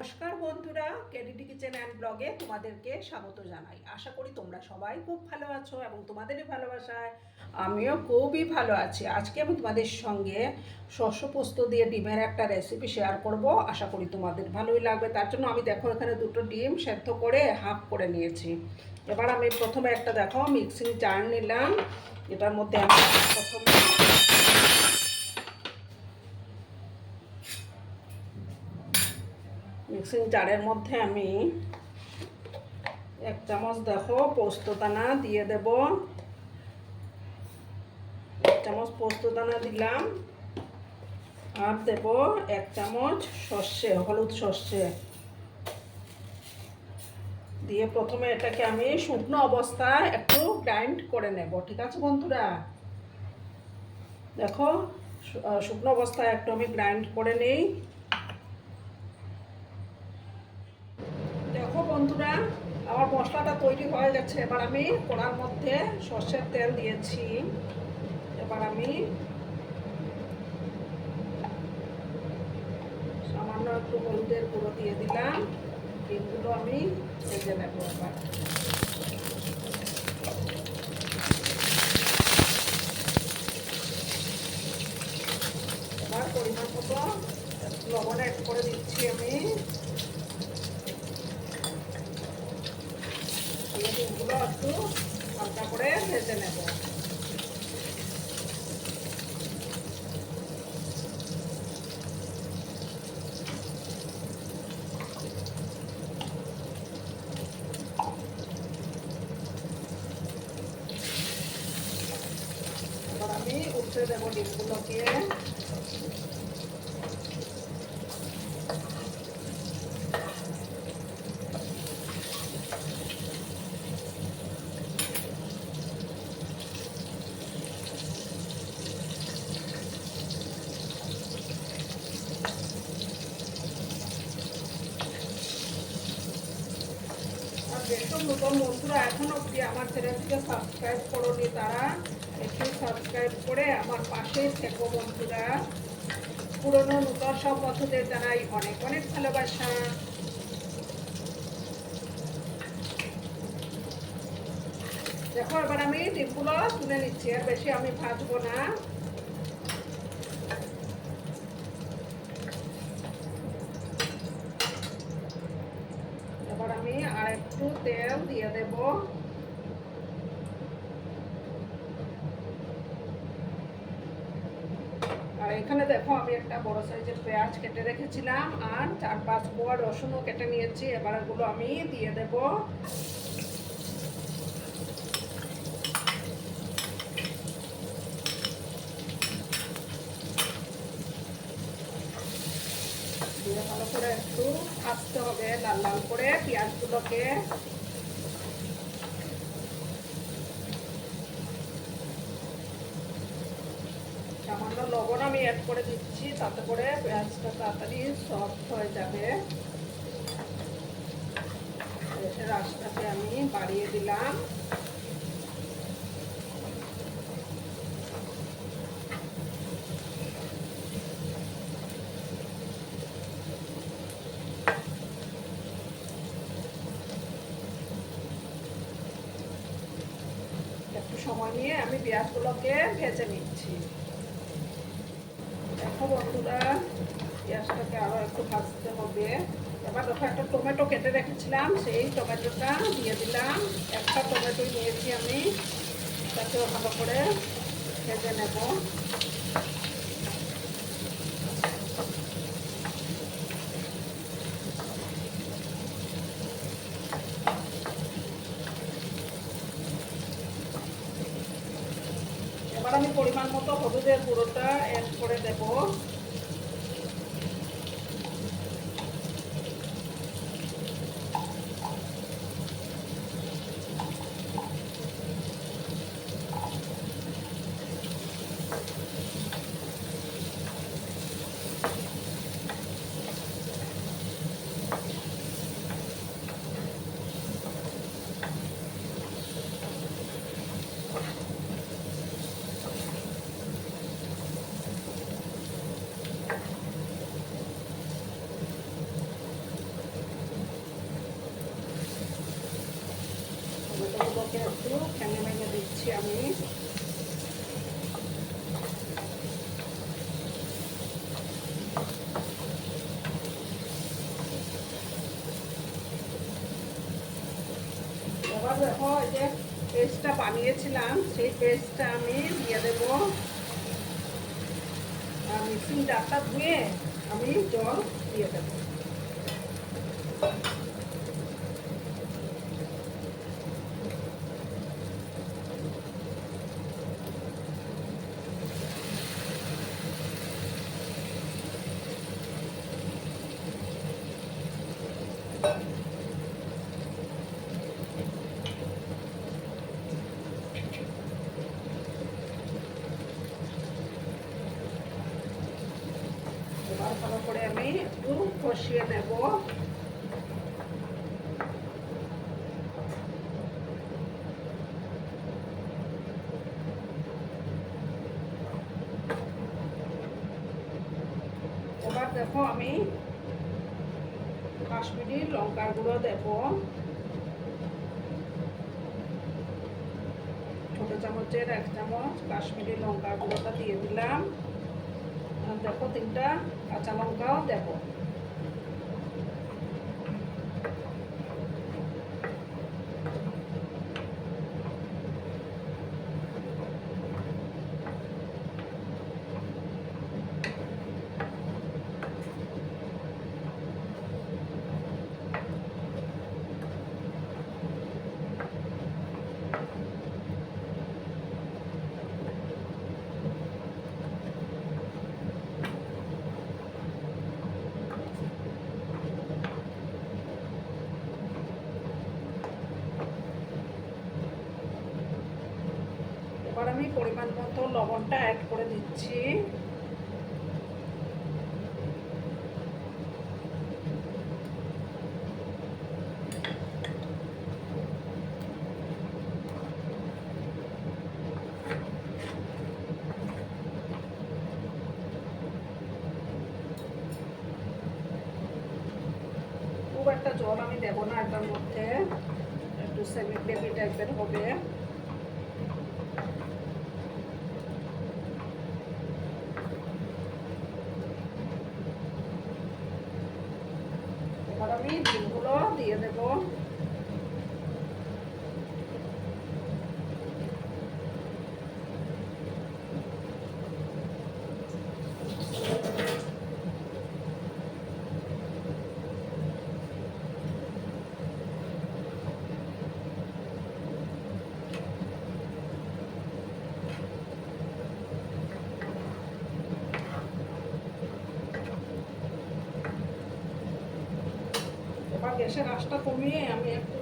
নমস্কার বন্ধুরা কেডিটি kitchen and ব্লগে তোমাদেরকে স্বাগত জানাই। আশা করি তোমরা সবাই খুব ভালো আছো এবং তোমাদেরই ভালোবাসায় আমিও খুবই ভালো আছি। আজকে আমি তোমাদের সঙ্গে শস্য পোস্ত দিয়ে ডিমের একটা রেসিপি শেয়ার করব। আশা করি তোমাদের ভালোই লাগবে। তার জন্য আমি দেখো এখানে দুটো ডিম সেদ্ধ করে হাফ করে নিয়েছি। এবার আমি প্রথমে একটা দেখো মিক্সিং জার নিলাম। এটার মধ্যে আমি প্রথমে মিক্সিং জারের মধ্যে আমি এক চামচ দেখো পোস্তদানা দিয়ে দেব। এক চামচ পোস্তদানা দিলাম। আর দেব এক চামচ সর্ষে, হলুদ সর্ষে। দিয়ে প্রথমে এটাকে আমি শুকনো অবস্থায় একটু গ্রাইন্ড করে নেব, ঠিক আছে বন্ধুরা? দেখো শুকনো অবস্থায় একটু আমি গ্রাইন্ড করে নিই দেখো বন্ধুরা আমার মশলাটা তৈরি হয়ে গেছে। এবার আমি কড়ার মধ্যে সর্ষের তেল দিয়েছি। এবার আমি সামান্য একটু হলুদের গুঁড়ো দিয়ে দিলাম। ডিমগুলো আমি ভেজে নেব এবার। পরিমাণ মতো লবণ অ্যাড করে দিচ্ছি আমি দিয়ে ডিমগুলো একটু হালকা করে ভেজে নেব এবার আমি উঠতে দেবো ডিমগুলোকে আর যেসব নতুন বন্ধুরা অবধি আমার চ্যানেলটিকে সাবস্ক্রাইব তারা, একটু সাবস্ক্রাইব করে আমার বন্ধুরা। পুরনো নূতন সব বন্ধুদের জানাই অনেক অনেক ভালোবাসা। দেখো, এবার আমি ডিমগুলো তুলে নিচ্ছি, আর বেশি আমি ভাজবো না এবার আমি আর একটু তেল দিয়ে দেব আর এখানে দেখো আমি একটা বড় সাইজের পেঁয়াজ কেটে রেখেছিলাম আর চার পাঁচ কোয়া রসুনও কেটে নিয়েছি এবার এগুলো আমি দিয়ে দেব দিয়ে ভালো করে একটু ভাজতে হবে লাল লাল করে পেঁয়াজগুলোকে সামান্য লবণ আমি অ্যাড করে দিচ্ছি, তাতে করে পেঁয়াজটা তাড়াতাড়ি সফট হয়ে যাবে। রাস্তাতে আমি বাড়িয়ে দিলাম। নিয়ে আমি পেঁয়াজগুলোকে ভেজে নিচ্ছি। দেখো বন্ধুরা, পেঁয়াজটাকে আরও একটু ভাজতে হবে। এবার দেখো একটা টমেটো কেটে রেখেছিলাম, সেই টমেটোটা দিয়ে দিলাম। একটা টমেটো নিয়েছি আমি তাকেও ভালো করে ভেজে নেব। এবার আমি পরিমাণ মতো হলুদের গুঁড়োটা অ্যাড করে দেব। যে পেস্টটা বানিয়েছিলাম, সেই পেস্টটা আমি দিয়ে দেবো। আর মিক্সিং জারটা ধুয়ে আমি জল দিয়ে দেবো এবার ভালো করে আমি একটু কষিয়ে নেব এবার দেখো আমি কাশ্মীরি লঙ্কার গুঁড়ো দেব। ছোট চামচের এক চামচ কাশ্মীরি লঙ্কার গুঁড়োটা দিয়ে দিলাম। দেখো তিনটা কাঁচা লঙ্কাও দেবো এবার আমি পরিমাণ মতো লবণটা অ্যাড করে দিচ্ছি। খুব একটা জল আমি দেবো না এটার মধ্যে। একটু সেমি গ্রেভি টাইপের হবে এবার আমি ডিমগুলো দিয়ে দেব এবার গ্যাসের আঁচটা কমিয়ে আমি একটু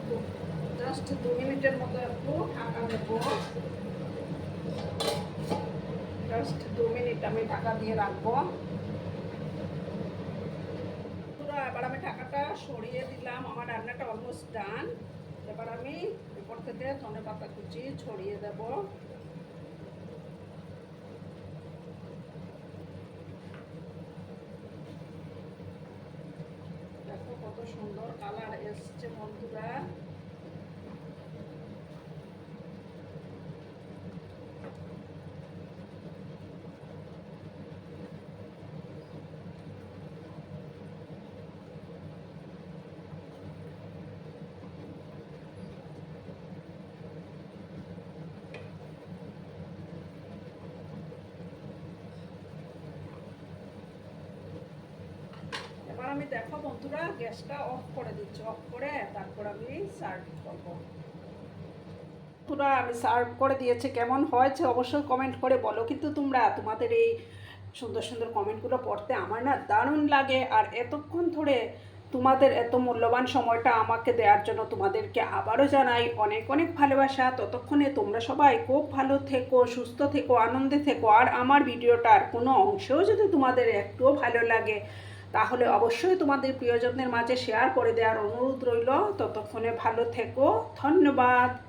জাস্ট দু মিনিটের মতো একটু ঢাকা দেবো। জাস্ট দু মিনিট আমি ঢাকা দিয়ে রাখব। এবার আমি ঢাকাটা সরিয়ে দিলাম, আমার রান্নাটা অলমোস্ট ডান এবার আমি উপর থেকে ধনে পাতা কুচি ছড়িয়ে দেবো দেখো কত সুন্দর কালার এসছে বন্ধুরা এবার আমি দেখো বন্ধুরা, গ্যাসটা অফ করে দিচ্ছি। অফ করে তারপর আমি সার্ভ করব। বন্ধুরা, আমি সার্ভ করে দিয়েছি। কেমন হয়েছে অবশ্যই কমেন্ট করে বলো। কিন্তু তোমরা তোমাদের এই সুন্দর সুন্দর কমেন্টগুলো পড়তে আমার না দারুণ লাগে। আর এতক্ষণ ধরে তোমাদের এত মূল্যবান সময়টা আমাকে দেওয়ার জন্য তোমাদেরকে আবারও জানাই অনেক অনেক ভালোবাসা। ততক্ষণে তোমরা সবাই খুব ভালো থেকো, সুস্থ থেকো, আনন্দে থেকো। আর আমার ভিডিওটার কোনো অংশেও যদি তোমাদের একটুও ভালো লাগে তাহলে অবশ্যই তোমাদের প্রিয়জনদের মাঝে শেয়ার করে দেওয়ার অনুরোধ রইল। ততক্ষণে ভালো থেকো। ধন্যবাদ।